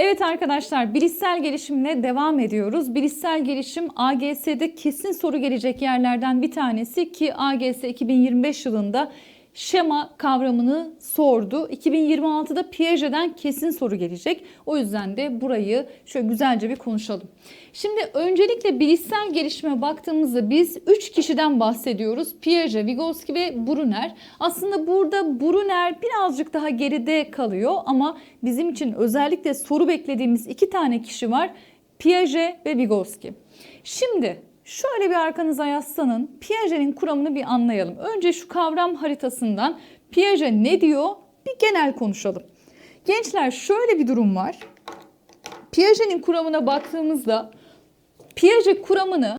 Evet arkadaşlar bilişsel gelişimle devam ediyoruz. Bilişsel gelişim AGS'de kesin soru gelecek yerlerden bir tanesi ki AGS 2025 yılında şema kavramını sordu. 2026'da Piaget'den kesin soru gelecek. O yüzden de burayı şöyle güzelce bir konuşalım. Şimdi öncelikle bilişsel gelişime baktığımızda biz 3 kişiden bahsediyoruz. Piaget, Vygotsky ve Brunner. Aslında burada Brunner birazcık daha geride kalıyor ama bizim için özellikle soru beklediğimiz iki tane kişi var. Piaget ve Vygotsky. Şimdi şöyle bir arkanıza yaslanın. Piaget'in kuramını bir anlayalım. Önce şu kavram haritasından Piaget ne diyor? Bir genel konuşalım. Gençler şöyle bir durum var. Piaget'in kuramına baktığımızda Piaget kuramını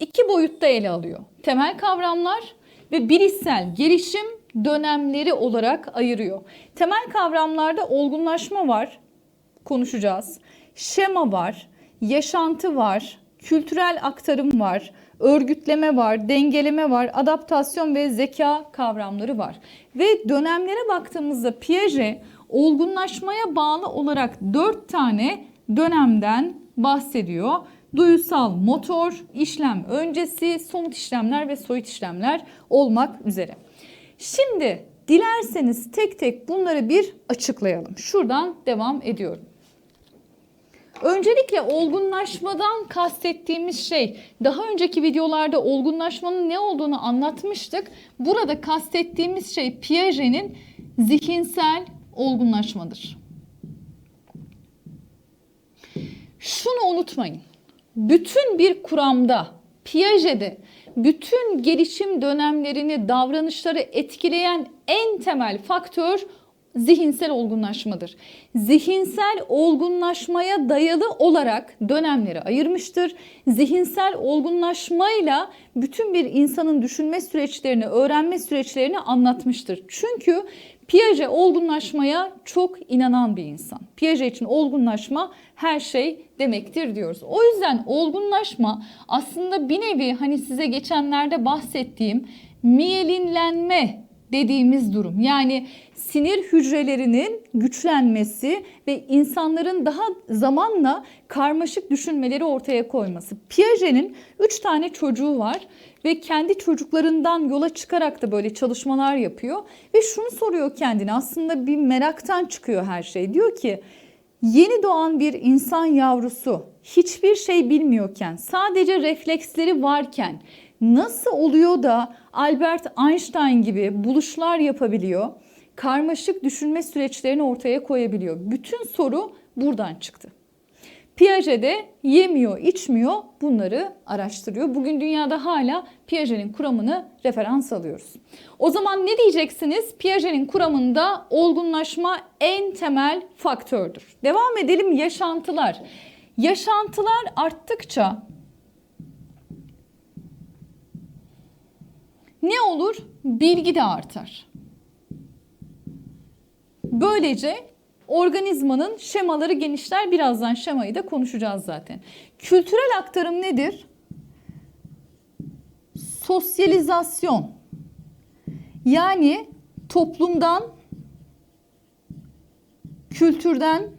iki boyutta ele alıyor. Temel kavramlar ve bilişsel gelişim dönemleri olarak ayırıyor. Temel kavramlarda olgunlaşma var, konuşacağız. Şema var, yaşantı var, kültürel aktarım var, örgütleme var, dengeleme var, adaptasyon ve zeka kavramları var. Ve dönemlere baktığımızda Piaget olgunlaşmaya bağlı olarak dört tane dönemden bahsediyor. Duyusal, motor, işlem öncesi, somut işlemler ve soyut işlemler olmak üzere. Şimdi dilerseniz tek tek bunları bir açıklayalım. Şuradan devam ediyorum. Öncelikle olgunlaşmadan kastettiğimiz şey daha önceki videolarda olgunlaşmanın ne olduğunu anlatmıştık. Burada kastettiğimiz şey Piaget'in zihinsel olgunlaşmadır. Şunu unutmayın. Bütün bir kuramda Piaget'de bütün gelişim dönemlerini, davranışları etkileyen en temel faktör zihinsel olgunlaşmadır. Zihinsel olgunlaşmaya dayalı olarak dönemleri ayırmıştır. Zihinsel olgunlaşmayla bütün bir insanın düşünme süreçlerini, öğrenme süreçlerini anlatmıştır. Çünkü Piaget olgunlaşmaya çok inanan bir insan. Piaget için olgunlaşma her şey demektir diyoruz. O yüzden olgunlaşma aslında bir nevi hani size geçenlerde bahsettiğim miyelinlenme dediğimiz durum. Yani sinir hücrelerinin güçlenmesi ve insanların daha zamanla karmaşık düşünmeleri ortaya koyması. Piaget'in 3 tane çocuğu var ve kendi çocuklarından yola çıkarak da böyle çalışmalar yapıyor ve şunu soruyor kendine aslında bir meraktan çıkıyor her şey. Diyor ki yeni doğan bir insan yavrusu hiçbir şey bilmiyorken sadece refleksleri varken nasıl oluyor da Albert Einstein gibi buluşlar yapabiliyor? Karmaşık düşünme süreçlerini ortaya koyabiliyor. Bütün soru buradan çıktı. Piaget de yemiyor, içmiyor bunları araştırıyor. Bugün dünyada hala Piaget'in kuramını referans alıyoruz. O zaman ne diyeceksiniz? Piaget'in kuramında olgunlaşma en temel faktördür. Devam edelim yaşantılar. Yaşantılar arttıkça ne olur? Bilgi de artar. Böylece organizmanın şemaları genişler. Birazdan şemayı da konuşacağız zaten. Kültürel aktarım nedir? Sosyalizasyon. Yani toplumdan, kültürden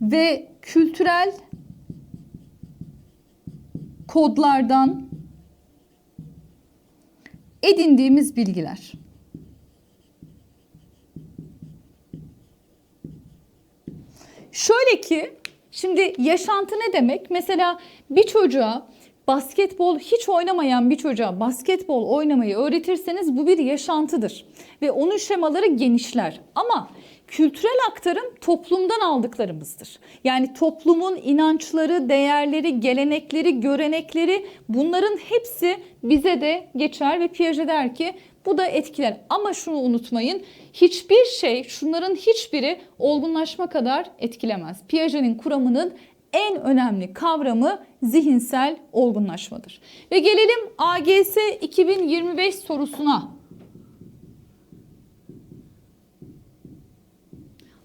ve kültürel kodlardan edindiğimiz bilgiler. Şöyle ki şimdi yaşantı ne demek? Mesela bir çocuğa basketbol hiç oynamayan bir çocuğa basketbol oynamayı öğretirseniz bu bir yaşantıdır ve onun şemaları genişler. Ama kültürel aktarım toplumdan aldıklarımızdır. Yani toplumun inançları, değerleri, gelenekleri, görenekleri bunların hepsi bize de geçer ve Piaget der ki bu da etkiler. Ama şunu unutmayın. Hiçbir şey, şunların hiçbiri olgunlaşma kadar etkilemez. Piaget'in kuramının en önemli kavramı zihinsel olgunlaşmadır. Ve gelelim AGS 2025 sorusuna.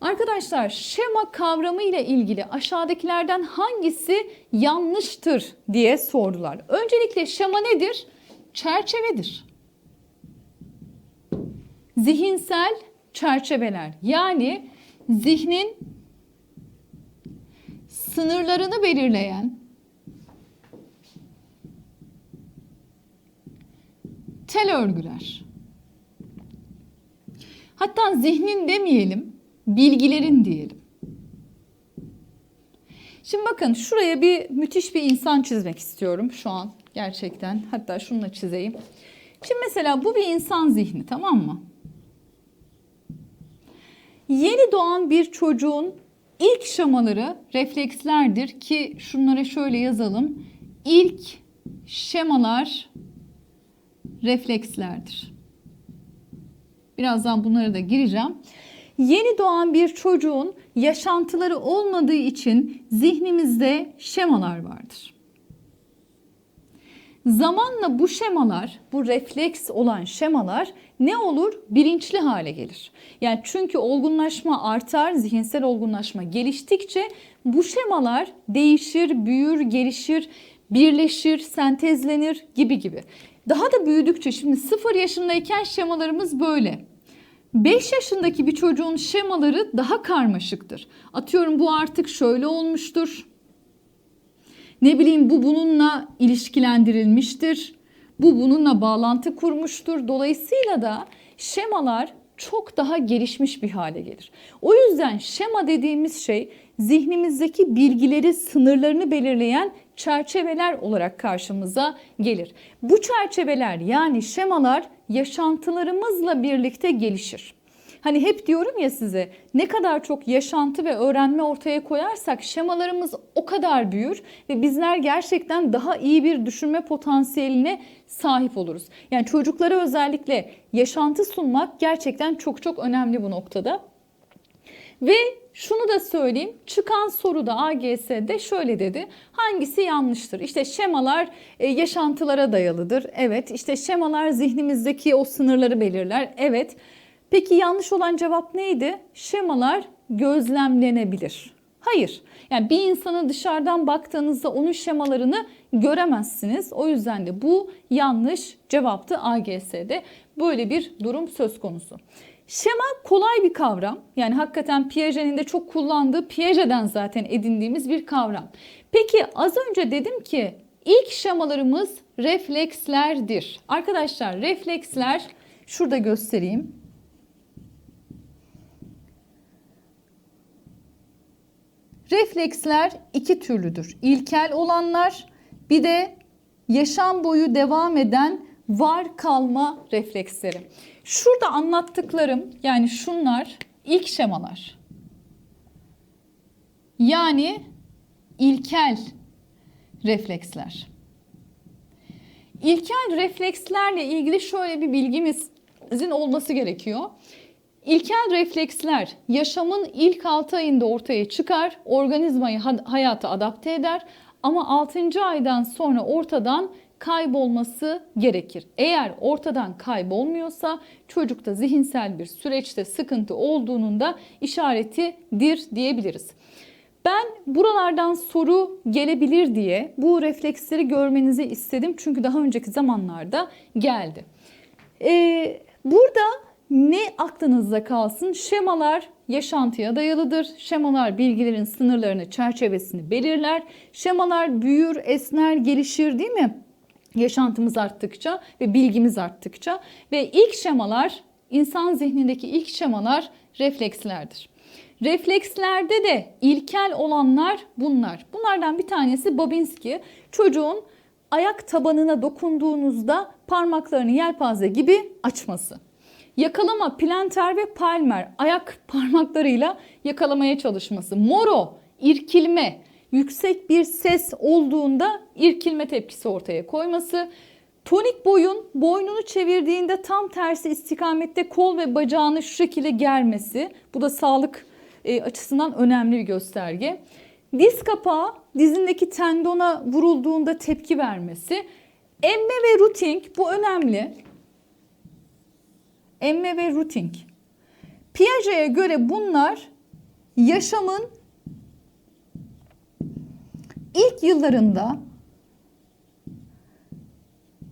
Arkadaşlar şema kavramı ile ilgili aşağıdakilerden hangisi yanlıştır diye sordular. Öncelikle şema nedir? Çerçevedir. Zihinsel çerçeveler yani zihnin sınırlarını belirleyen tel örgüler. Hatta zihnin demeyelim, bilgilerin diyelim. Şimdi bakın şuraya bir müthiş bir insan çizmek istiyorum şu an gerçekten. Hatta şununla çizeyim. Şimdi mesela bu bir insan zihni tamam mı? Yeni doğan bir çocuğun ilk şemaları reflekslerdir ki şunlara şöyle yazalım. İlk şemalar reflekslerdir. Birazdan bunlara da gireceğim. Yeni doğan bir çocuğun yaşantıları olmadığı için zihnimizde şemalar vardır. Zamanla bu şemalar, bu refleks olan şemalar ne olur? Bilinçli hale gelir. Yani çünkü olgunlaşma artar, zihinsel olgunlaşma geliştikçe bu şemalar değişir, büyür, gelişir, birleşir, sentezlenir gibi gibi. Daha da büyüdükçe şimdi 0 yaşındayken şemalarımız böyle. 5 yaşındaki bir çocuğun şemaları daha karmaşıktır. Atıyorum bu artık şöyle olmuştur. Ne bileyim bu bununla ilişkilendirilmiştir. Bu bununla bağlantı kurmuştur. Dolayısıyla da şemalar çok daha gelişmiş bir hale gelir. O yüzden şema dediğimiz şey zihnimizdeki bilgileri, sınırlarını belirleyen çerçeveler olarak karşımıza gelir. Bu çerçeveler yani şemalar yaşantılarımızla birlikte gelişir. Hani hep diyorum ya size ne kadar çok yaşantı ve öğrenme ortaya koyarsak şemalarımız o kadar büyür ve bizler gerçekten daha iyi bir düşünme potansiyeline sahip oluruz. Yani çocuklara özellikle yaşantı sunmak gerçekten çok çok önemli bu noktada. Ve şunu da söyleyeyim. Çıkan soruda AGS'de şöyle dedi. Hangisi yanlıştır? İşte şemalar e, yaşantılara dayalıdır. Evet. İşte şemalar zihnimizdeki o sınırları belirler. Evet. Peki yanlış olan cevap neydi? Şemalar gözlemlenebilir. Hayır. Yani bir insana dışarıdan baktığınızda onun şemalarını göremezsiniz. O yüzden de bu yanlış cevaptı AGS'de. Böyle bir durum söz konusu. Şema kolay bir kavram. Yani hakikaten Piaget'in de çok kullandığı Piaget'den zaten edindiğimiz bir kavram. Peki az önce dedim ki ilk şemalarımız reflekslerdir. Arkadaşlar refleksler şurada göstereyim. Refleksler iki türlüdür. İlkel olanlar bir de yaşam boyu devam eden var kalma refleksleri. Şurada anlattıklarım yani şunlar ilk şemalar. Yani ilkel refleksler. İlkel reflekslerle ilgili şöyle bir bilgimizin olması gerekiyor. İlkel refleksler yaşamın ilk 6 ayında ortaya çıkar, organizmayı hayata adapte eder ama 6. aydan sonra ortadan kaybolması gerekir. Eğer ortadan kaybolmuyorsa çocukta zihinsel bir süreçte sıkıntı olduğunun da işaretidir diyebiliriz. Ben buralardan soru gelebilir diye bu refleksleri görmenizi istedim. Çünkü daha önceki zamanlarda geldi. Ee, burada ne aklınızda kalsın? Şemalar yaşantıya dayalıdır. Şemalar bilgilerin sınırlarını, çerçevesini belirler. Şemalar büyür, esner, gelişir değil mi? Yaşantımız arttıkça ve bilgimiz arttıkça ve ilk şemalar insan zihnindeki ilk şemalar reflekslerdir. Reflekslerde de ilkel olanlar bunlar. Bunlardan bir tanesi Babinski. Çocuğun ayak tabanına dokunduğunuzda parmaklarını yelpaze gibi açması. Yakalama planter ve palmer ayak parmaklarıyla yakalamaya çalışması. Moro irkilme yüksek bir ses olduğunda irkilme tepkisi ortaya koyması. Tonik boyun boynunu çevirdiğinde tam tersi istikamette kol ve bacağını şu şekilde germesi. Bu da sağlık e, açısından önemli bir gösterge. Diz kapağı dizindeki tendona vurulduğunda tepki vermesi. Emme ve routing bu önemli. Emme ve routing. Piaget'e göre bunlar yaşamın ilk yıllarında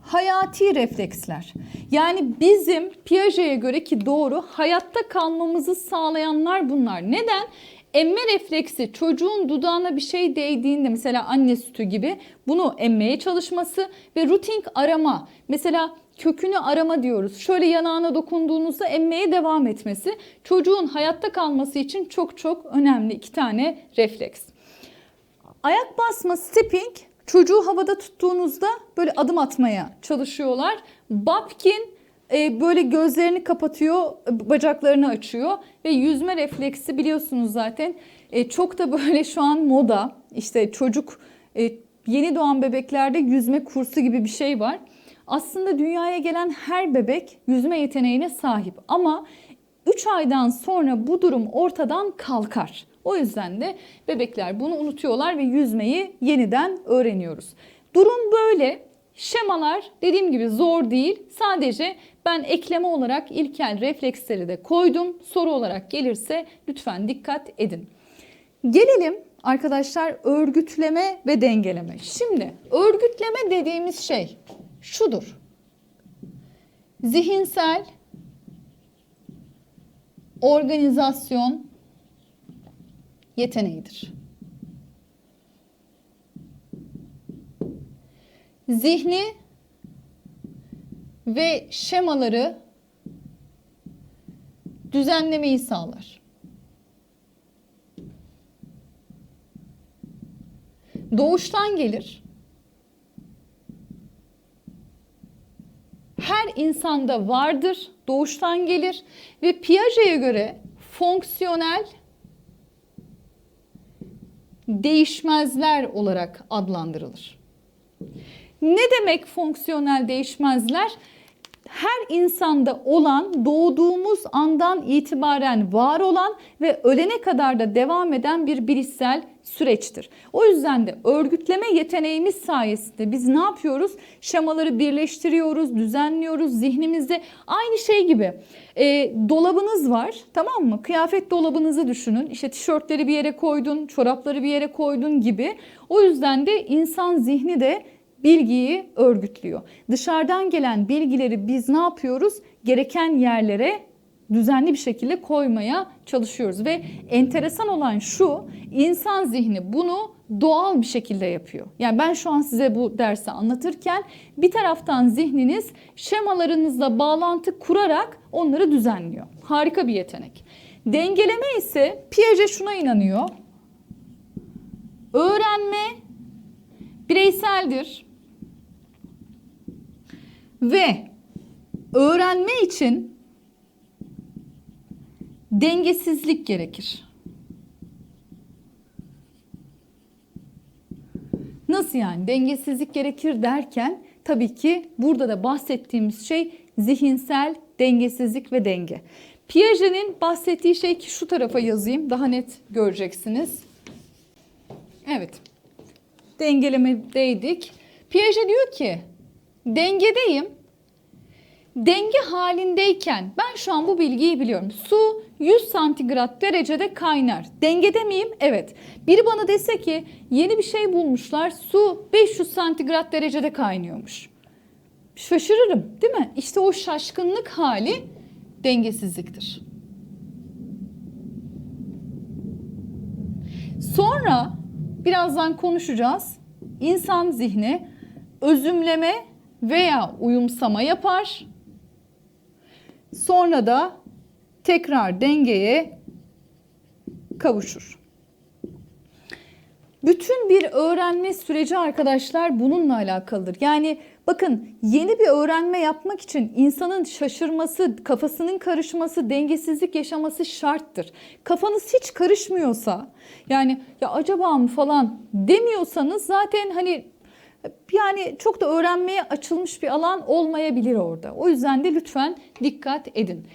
hayati refleksler. Yani bizim Piaget'e göre ki doğru hayatta kalmamızı sağlayanlar bunlar. Neden? Emme refleksi çocuğun dudağına bir şey değdiğinde mesela anne sütü gibi bunu emmeye çalışması ve routing arama mesela kökünü arama diyoruz. Şöyle yanağına dokunduğunuzda emmeye devam etmesi çocuğun hayatta kalması için çok çok önemli iki tane refleks. Ayak basma stepping çocuğu havada tuttuğunuzda böyle adım atmaya çalışıyorlar. Babkin e, böyle gözlerini kapatıyor, bacaklarını açıyor ve yüzme refleksi biliyorsunuz zaten e, çok da böyle şu an moda. İşte çocuk e, yeni doğan bebeklerde yüzme kursu gibi bir şey var. Aslında dünyaya gelen her bebek yüzme yeteneğine sahip ama 3 aydan sonra bu durum ortadan kalkar. O yüzden de bebekler bunu unutuyorlar ve yüzmeyi yeniden öğreniyoruz. Durum böyle. Şemalar dediğim gibi zor değil. Sadece ben ekleme olarak ilkel refleksleri de koydum. Soru olarak gelirse lütfen dikkat edin. Gelelim arkadaşlar örgütleme ve dengeleme. Şimdi örgütleme dediğimiz şey şudur. Zihinsel organizasyon yeteneğidir. Zihni ve şemaları düzenlemeyi sağlar. Doğuştan gelir. Her insanda vardır, doğuştan gelir ve Piaget'e göre fonksiyonel değişmezler olarak adlandırılır. Ne demek fonksiyonel değişmezler? Her insanda olan, doğduğumuz andan itibaren var olan ve ölene kadar da devam eden bir bilişsel süreçtir. O yüzden de örgütleme yeteneğimiz sayesinde biz ne yapıyoruz? Şemaları birleştiriyoruz, düzenliyoruz zihnimizde. Aynı şey gibi e, dolabınız var tamam mı? Kıyafet dolabınızı düşünün. İşte tişörtleri bir yere koydun, çorapları bir yere koydun gibi. O yüzden de insan zihni de bilgiyi örgütlüyor. Dışarıdan gelen bilgileri biz ne yapıyoruz? Gereken yerlere düzenli bir şekilde koymaya çalışıyoruz ve enteresan olan şu insan zihni bunu doğal bir şekilde yapıyor. Yani ben şu an size bu dersi anlatırken bir taraftan zihniniz şemalarınızla bağlantı kurarak onları düzenliyor. Harika bir yetenek. Dengeleme ise Piaget şuna inanıyor. Öğrenme bireyseldir ve öğrenme için dengesizlik gerekir. Nasıl yani dengesizlik gerekir derken tabii ki burada da bahsettiğimiz şey zihinsel dengesizlik ve denge. Piaget'in bahsettiği şey ki şu tarafa yazayım daha net göreceksiniz. Evet. Dengelemedeydik. Piaget diyor ki dengedeyim. Denge halindeyken ben şu an bu bilgiyi biliyorum. Su 100 santigrat derecede kaynar. Dengede miyim? Evet. Biri bana dese ki yeni bir şey bulmuşlar. Su 500 santigrat derecede kaynıyormuş. Şaşırırım değil mi? İşte o şaşkınlık hali dengesizliktir. Sonra birazdan konuşacağız. İnsan zihni özümleme veya uyumsama yapar. Sonra da tekrar dengeye kavuşur. Bütün bir öğrenme süreci arkadaşlar bununla alakalıdır. Yani bakın yeni bir öğrenme yapmak için insanın şaşırması, kafasının karışması, dengesizlik yaşaması şarttır. Kafanız hiç karışmıyorsa yani ya acaba mı falan demiyorsanız zaten hani yani çok da öğrenmeye açılmış bir alan olmayabilir orada. O yüzden de lütfen dikkat edin.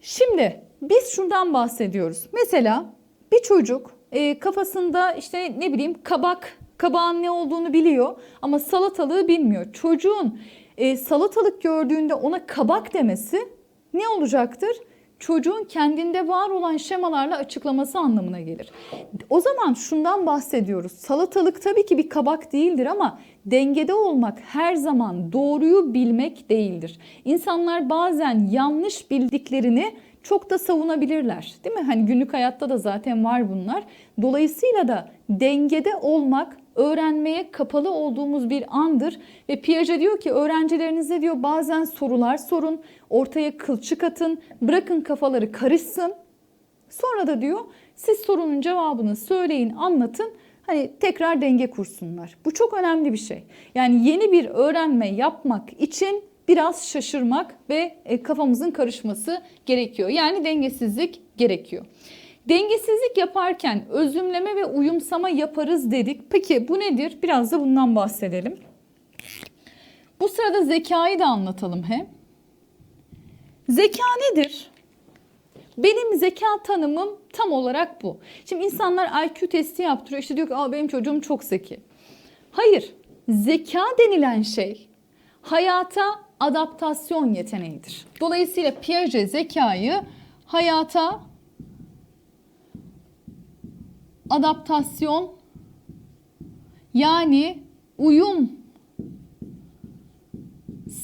Şimdi biz şundan bahsediyoruz. Mesela bir çocuk e, kafasında işte ne bileyim kabak, kabağın ne olduğunu biliyor ama salatalığı bilmiyor. Çocuğun e, salatalık gördüğünde ona kabak demesi ne olacaktır? Çocuğun kendinde var olan şemalarla açıklaması anlamına gelir. O zaman şundan bahsediyoruz. Salatalık tabii ki bir kabak değildir ama dengede olmak her zaman doğruyu bilmek değildir. İnsanlar bazen yanlış bildiklerini çok da savunabilirler. Değil mi? Hani günlük hayatta da zaten var bunlar. Dolayısıyla da dengede olmak öğrenmeye kapalı olduğumuz bir andır ve Piaget diyor ki öğrencilerinize diyor bazen sorular sorun, ortaya kılçık atın, bırakın kafaları karışsın. Sonra da diyor siz sorunun cevabını söyleyin, anlatın. Hani tekrar denge kursunlar. Bu çok önemli bir şey. Yani yeni bir öğrenme yapmak için biraz şaşırmak ve e, kafamızın karışması gerekiyor. Yani dengesizlik gerekiyor. Dengesizlik yaparken özümleme ve uyumsama yaparız dedik. Peki bu nedir? Biraz da bundan bahsedelim. Bu sırada zekayı da anlatalım hem. Zeka nedir? Benim zeka tanımım tam olarak bu. Şimdi insanlar IQ testi yaptırıyor. İşte diyor ki Aa, benim çocuğum çok zeki. Hayır. Zeka denilen şey hayata adaptasyon yeteneğidir. Dolayısıyla Piaget zekayı hayata adaptasyon yani uyum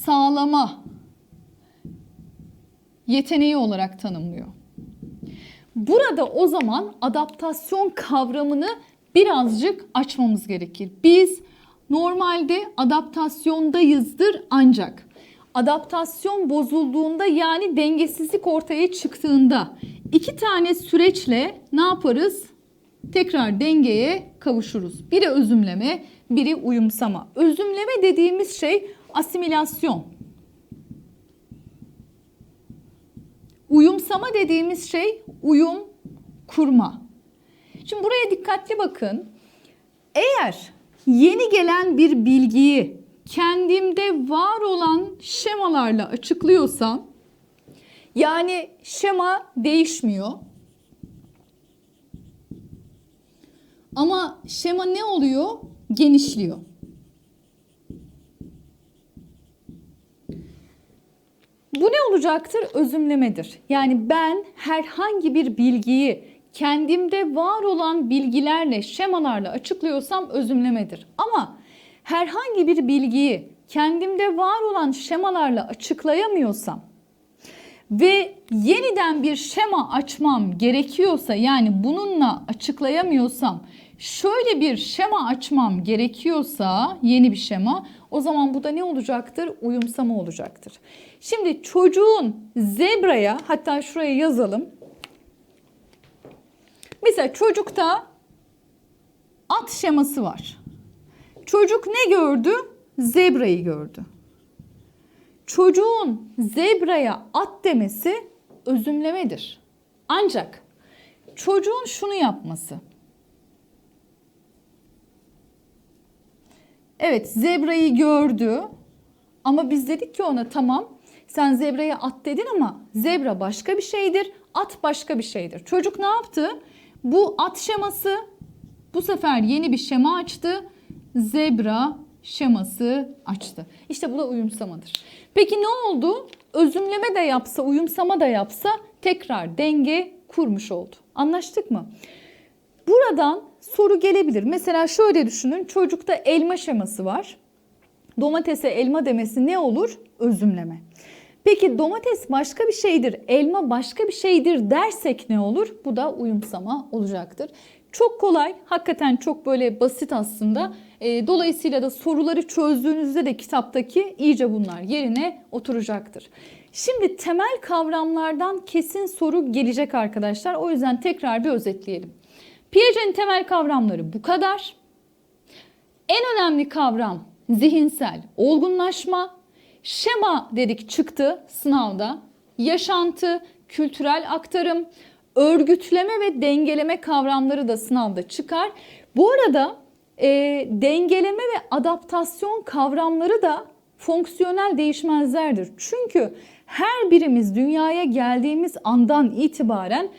sağlama yeteneği olarak tanımlıyor. Burada o zaman adaptasyon kavramını birazcık açmamız gerekir. Biz normalde adaptasyondayızdır ancak adaptasyon bozulduğunda yani dengesizlik ortaya çıktığında iki tane süreçle ne yaparız? Tekrar dengeye kavuşuruz. Biri özümleme, biri uyumsama. Özümleme dediğimiz şey asimilasyon. Uyumsama dediğimiz şey uyum kurma. Şimdi buraya dikkatli bakın. Eğer yeni gelen bir bilgiyi kendimde var olan şemalarla açıklıyorsam yani şema değişmiyor. Ama şema ne oluyor? Genişliyor. Bu ne olacaktır? Özümlemedir. Yani ben herhangi bir bilgiyi kendimde var olan bilgilerle, şemalarla açıklıyorsam özümlemedir. Ama herhangi bir bilgiyi kendimde var olan şemalarla açıklayamıyorsam ve yeniden bir şema açmam gerekiyorsa yani bununla açıklayamıyorsam şöyle bir şema açmam gerekiyorsa yeni bir şema o zaman bu da ne olacaktır? Uyumsama olacaktır. Şimdi çocuğun zebraya hatta şuraya yazalım. Mesela çocukta at şeması var. Çocuk ne gördü? Zebrayı gördü. Çocuğun zebraya at demesi özümlemedir. Ancak çocuğun şunu yapması. Evet zebrayı gördü ama biz dedik ki ona tamam sen zebraya at dedin ama zebra başka bir şeydir, at başka bir şeydir. Çocuk ne yaptı? Bu at şeması bu sefer yeni bir şema açtı. Zebra şeması açtı. İşte bu da uyumsamadır. Peki ne oldu? Özümleme de yapsa, uyumsama da yapsa tekrar denge kurmuş oldu. Anlaştık mı? Buradan soru gelebilir. Mesela şöyle düşünün. Çocukta elma şeması var. Domatese elma demesi ne olur? Özümleme. Peki domates başka bir şeydir, elma başka bir şeydir dersek ne olur? Bu da uyumsama olacaktır. Çok kolay, hakikaten çok böyle basit aslında. E, dolayısıyla da soruları çözdüğünüzde de kitaptaki iyice bunlar yerine oturacaktır. Şimdi temel kavramlardan kesin soru gelecek arkadaşlar. O yüzden tekrar bir özetleyelim. Piaget'in temel kavramları bu kadar. En önemli kavram zihinsel olgunlaşma. Şema dedik çıktı sınavda. Yaşantı, kültürel aktarım, örgütleme ve dengeleme kavramları da sınavda çıkar. Bu arada e, dengeleme ve adaptasyon kavramları da fonksiyonel değişmezlerdir. Çünkü her birimiz dünyaya geldiğimiz andan itibaren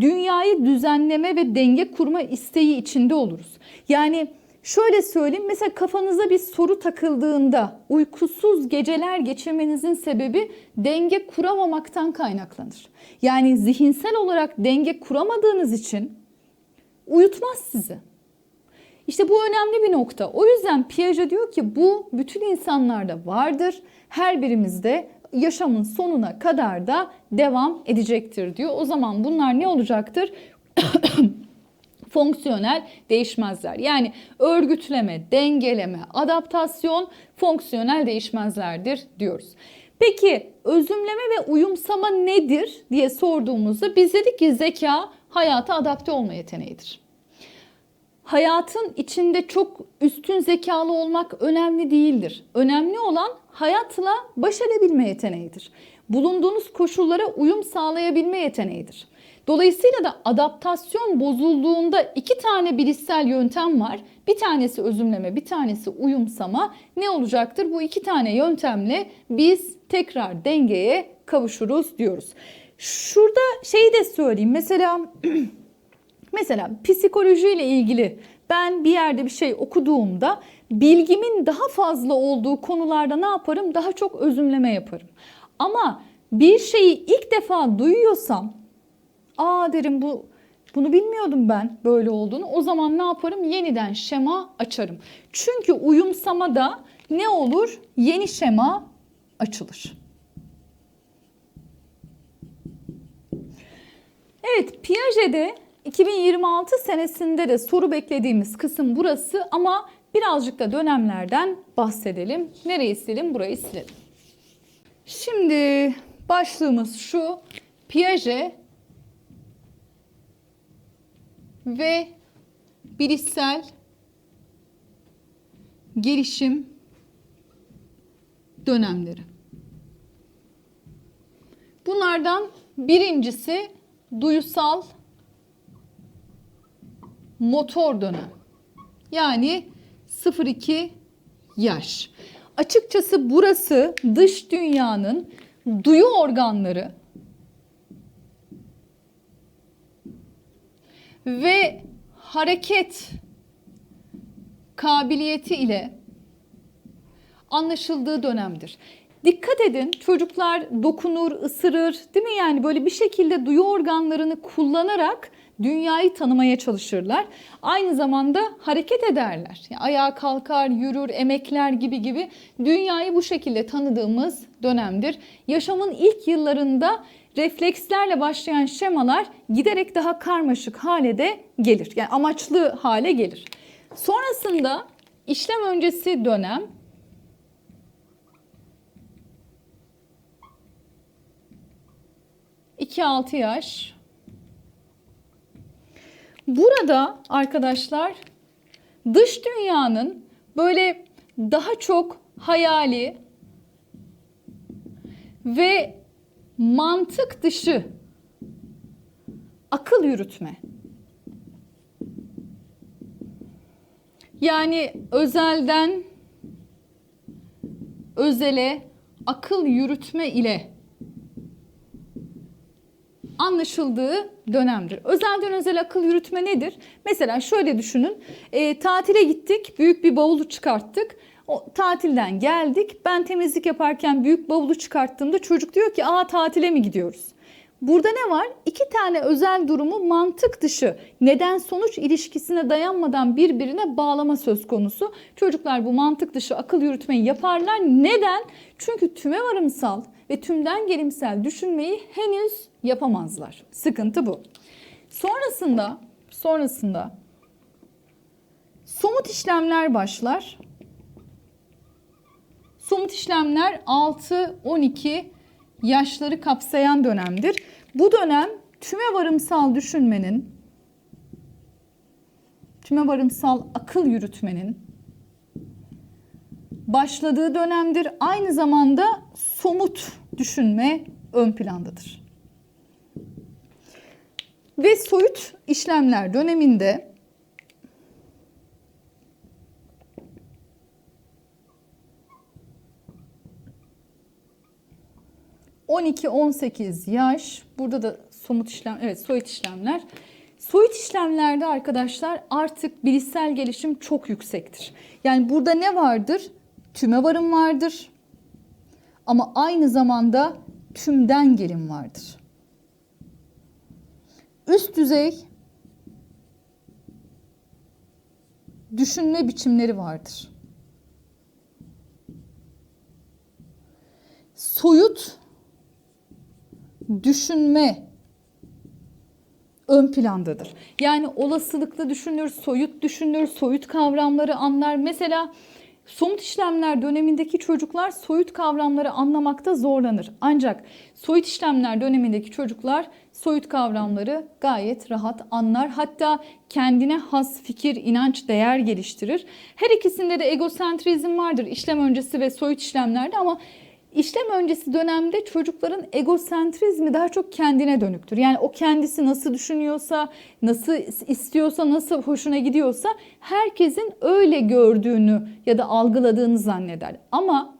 dünyayı düzenleme ve denge kurma isteği içinde oluruz. Yani Şöyle söyleyeyim mesela kafanıza bir soru takıldığında uykusuz geceler geçirmenizin sebebi denge kuramamaktan kaynaklanır. Yani zihinsel olarak denge kuramadığınız için uyutmaz sizi. İşte bu önemli bir nokta. O yüzden Piaget diyor ki bu bütün insanlarda vardır. Her birimizde yaşamın sonuna kadar da devam edecektir diyor. O zaman bunlar ne olacaktır? fonksiyonel değişmezler. Yani örgütleme, dengeleme, adaptasyon fonksiyonel değişmezlerdir diyoruz. Peki özümleme ve uyumsama nedir diye sorduğumuzda biz dedik ki zeka hayata adapte olma yeteneğidir. Hayatın içinde çok üstün zekalı olmak önemli değildir. Önemli olan hayatla baş edebilme yeteneğidir. Bulunduğunuz koşullara uyum sağlayabilme yeteneğidir. Dolayısıyla da adaptasyon bozulduğunda iki tane bilişsel yöntem var. Bir tanesi özümleme, bir tanesi uyumsama. Ne olacaktır? Bu iki tane yöntemle biz tekrar dengeye kavuşuruz diyoruz. Şurada şeyi de söyleyeyim. Mesela mesela psikolojiyle ilgili ben bir yerde bir şey okuduğumda bilgimin daha fazla olduğu konularda ne yaparım? Daha çok özümleme yaparım. Ama bir şeyi ilk defa duyuyorsam Aa derim bu bunu bilmiyordum ben böyle olduğunu. O zaman ne yaparım? Yeniden şema açarım. Çünkü uyumsamada ne olur? Yeni şema açılır. Evet, Piaget'de 2026 senesinde de soru beklediğimiz kısım burası ama birazcık da dönemlerden bahsedelim. Nereyi silelim? Burayı silelim. Şimdi başlığımız şu. Piaget ve bilişsel gelişim dönemleri. Bunlardan birincisi duyusal motor dönem. Yani 0-2 yaş. Açıkçası burası dış dünyanın duyu organları ve hareket kabiliyeti ile anlaşıldığı dönemdir. Dikkat edin çocuklar dokunur, ısırır değil mi? Yani böyle bir şekilde duyu organlarını kullanarak dünyayı tanımaya çalışırlar. Aynı zamanda hareket ederler. Yani ayağa kalkar, yürür, emekler gibi gibi dünyayı bu şekilde tanıdığımız dönemdir. Yaşamın ilk yıllarında reflekslerle başlayan şemalar giderek daha karmaşık hale de gelir. Yani amaçlı hale gelir. Sonrasında işlem öncesi dönem 2-6 yaş. Burada arkadaşlar dış dünyanın böyle daha çok hayali ve mantık dışı akıl yürütme. Yani özelden özele akıl yürütme ile anlaşıldığı dönemdir. Özelden özel akıl yürütme nedir? Mesela şöyle düşünün. E, tatile gittik, büyük bir bavulu çıkarttık. O tatilden geldik. Ben temizlik yaparken büyük bavulu çıkarttığımda çocuk diyor ki aa tatile mi gidiyoruz? Burada ne var? İki tane özel durumu mantık dışı neden sonuç ilişkisine dayanmadan birbirine bağlama söz konusu. Çocuklar bu mantık dışı akıl yürütmeyi yaparlar. Neden? Çünkü tümevarımsal ve tümden gelimsel düşünmeyi henüz yapamazlar. Sıkıntı bu. Sonrasında sonrasında somut işlemler başlar. Somut işlemler 6-12 yaşları kapsayan dönemdir. Bu dönem tüme varımsal düşünmenin, tüme varımsal akıl yürütmenin başladığı dönemdir. Aynı zamanda somut düşünme ön plandadır. Ve soyut işlemler döneminde 12-18 yaş. Burada da somut işlem, evet soyut işlemler. Soyut işlemlerde arkadaşlar artık bilişsel gelişim çok yüksektir. Yani burada ne vardır? Tüme varım vardır. Ama aynı zamanda tümden gelim vardır. Üst düzey düşünme biçimleri vardır. Soyut düşünme ön plandadır. Yani olasılıklı düşünür, soyut düşünür, soyut kavramları anlar. Mesela somut işlemler dönemindeki çocuklar soyut kavramları anlamakta zorlanır. Ancak soyut işlemler dönemindeki çocuklar soyut kavramları gayet rahat anlar. Hatta kendine has fikir, inanç, değer geliştirir. Her ikisinde de egosentrizm vardır işlem öncesi ve soyut işlemlerde ama İşlem öncesi dönemde çocukların egosentrizmi daha çok kendine dönüktür. Yani o kendisi nasıl düşünüyorsa, nasıl istiyorsa, nasıl hoşuna gidiyorsa herkesin öyle gördüğünü ya da algıladığını zanneder. Ama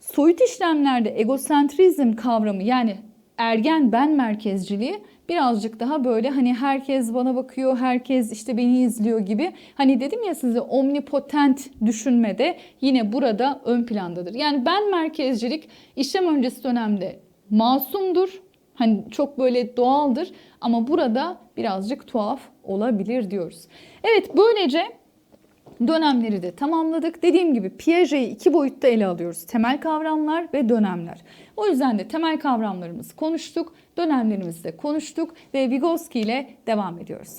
soyut işlemlerde egosentrizm kavramı yani ergen ben merkezciliği birazcık daha böyle hani herkes bana bakıyor, herkes işte beni izliyor gibi. Hani dedim ya size omnipotent düşünmede yine burada ön plandadır. Yani ben merkezcilik işlem öncesi dönemde masumdur. Hani çok böyle doğaldır ama burada birazcık tuhaf olabilir diyoruz. Evet böylece dönemleri de tamamladık. Dediğim gibi Piaget'i iki boyutta ele alıyoruz. Temel kavramlar ve dönemler. O yüzden de temel kavramlarımızı konuştuk, dönemlerimizi de konuştuk ve Vygotsky ile devam ediyoruz.